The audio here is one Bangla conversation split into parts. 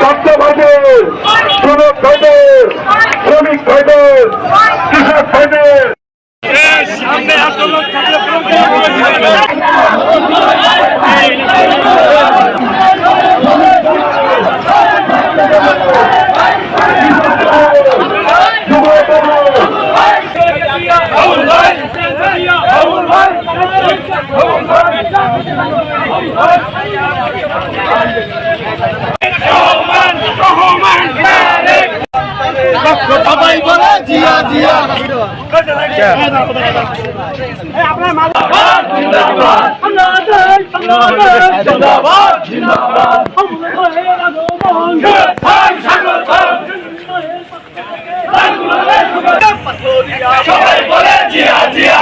চট্টগ্রামের শ্রমিক ভাইদের শ্রমিক ভাইদের Oh, man! Oh, man! সবাই বলে জিয়া জিয়া সবাই বলে জিয়া জিয়া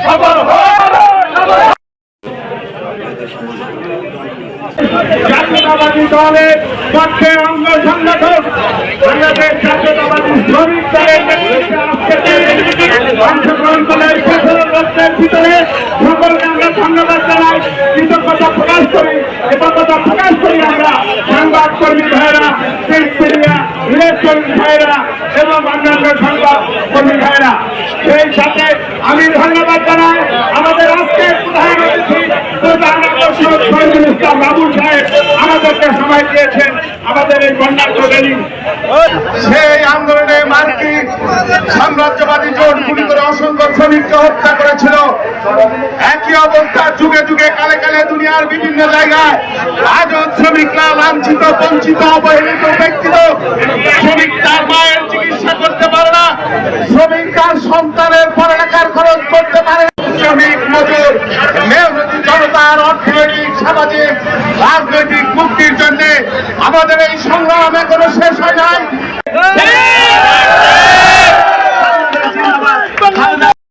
সফল হোক জাতীয়তাবাদী দলের পক্ষে অঙ্গ সংগঠক, বাংলাদেশ জাতীয়তাবাদী শ্রমিক দলের অংশগ্রহণ করে সফল ভিতরে সকলকে আমরা ধন্যবাদ জানাই, কৃতজ্ঞতা প্রকাশ করি। কৃতজ্ঞতা প্রকাশ করি আমরা। সংবাদ ভাইরা প্রিন্ট মিডিয়া ভাইরা এবং অন্যান্য সংবাদ ভাইরা। সেই সাথে আমি ধন্যবাদ জানাই আমাদের আজকের সাম্রাজ্যবাদী জোট গুলি করে অসংখ্য শ্রমিককে হত্যা করেছিল। একই অবস্থা যুগে যুগে, কালে কালে দুনিয়ার বিভিন্ন জায়গায় আজও শ্রমিকরা লাঞ্ছিত, বঞ্চিত, অবহেলিত ব্যক্তিত শ্রমিক তার মায়ের চিকিৎসা করতে পারে না। শ্রমিক তার সন্তানের পড়ালেখার খরচ করতে পারে শ্রমিক মজুর, মেহনতি জনতার অর্থনৈতিক, সামাজিক, রাজনৈতিক মুক্তির জন্য আমাদের এই সংগ্রাম এখনও শেষ হয় নাই।